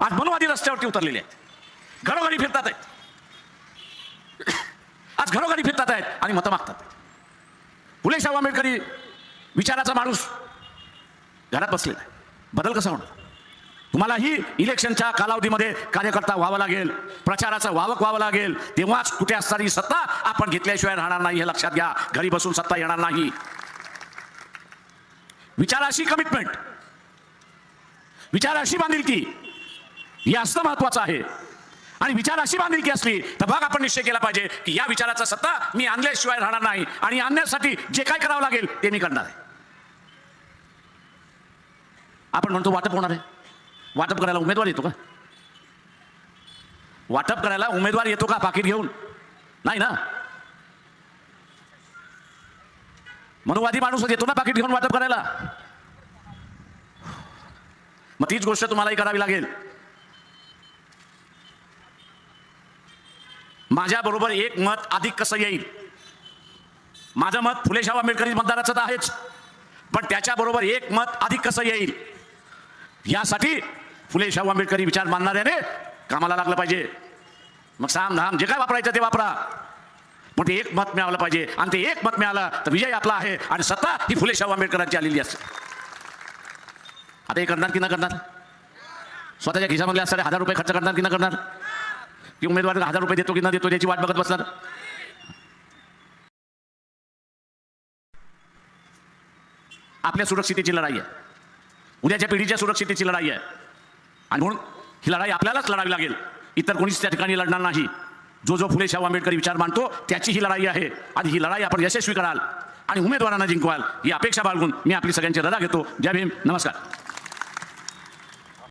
आज मनोवादी रस्त्यावरती उतरलेले आहेत. घरोघरी फिरतात आहेत. आज घरोघरी फिरतात आहेत आणि मतं मागतात. फुले शाहू आंबेडकरी विचाराचा माणूस घरात बसलेला आहे. बदल कसा होणार? तुम्हालाही इलेक्शनच्या कालावधीमध्ये कार्यकर्ता व्हावं लागेल प्रचाराचं वावक व्हावं लागेल. तेव्हाच कुठे असणारी सत्ता आपण घेतल्याशिवाय राहणार नाही हे लक्षात घ्या. घरी बसून सत्ता येणार नाही. विचाराशी कमिटमेंट विचाराशी बांधिलकी हे असणं महत्वाचं आहे. आणि विचार अशी बांधिलकी असली तर भाग आपण निश्चय केला पाहिजे की या विचाराचा सत्ता मी आणल्याशिवाय राहणार नाही. आणि आणण्यासाठी जे काय करावं लागेल ते मी करणार आहे. आपण म्हणतो वाटप होणार आहे. वाटप करायला उमेदवार येतो का? वाटप करायला उमेदवार येतो का? पाकिट घेऊन. नाही ना? मनोवादी माणूस येतो ना पाकिट घेऊन वाटप करायला? मग तीच गोष्ट तुम्हालाही करावी लागेल. माझ्या बरोबर एक मत अधिक कसं येईल? माझं मत फुले शाहू आंबेडकरी मतदाराचं तर आहेच. पण त्याच्याबरोबर एक मत अधिक कसं येईल? यासाठी फुले शाहू आंबेडकरी विचार मानणाऱ्याने कामाला लागलं पाहिजे. मग साम धाम जे काय वापरायचं ते वापरा. पण ते एक मत मिळालं पाहिजे. आणि ते एक मत मिळालं तर विजय आपला आहे आणि सत्ता ही फुले शाहू आंबेडकरांची आलेली असते. आता हे करणार की न करणार? स्वतःच्या खिशामधले असणारे हजार रुपये खर्च करणार की न करणार? की उमेदवार हजार रुपये देतो की न देतो त्याची वाट बघत बसणार? आपल्या सुरक्षितेची लढाई आहे. उद्याच्या पिढीच्या सुरक्षितेची लढाई आहे. आणि म्हणून ही लढाई आपल्यालाच लढावी लागेल. इतर कोणीच त्या ठिकाणी लढणार नाही. जो जो फुले शाहू आंबेडकर विचार मानतो त्याची ही लढाई आहे. आणि ही लढाई आपण यशस्वी कराल. आणि उमेदवारांना जिंकवाल. ही अपेक्षा बाळगून मी आपली सगळ्यांची रजा घेतो. जय भीम. नमस्कार.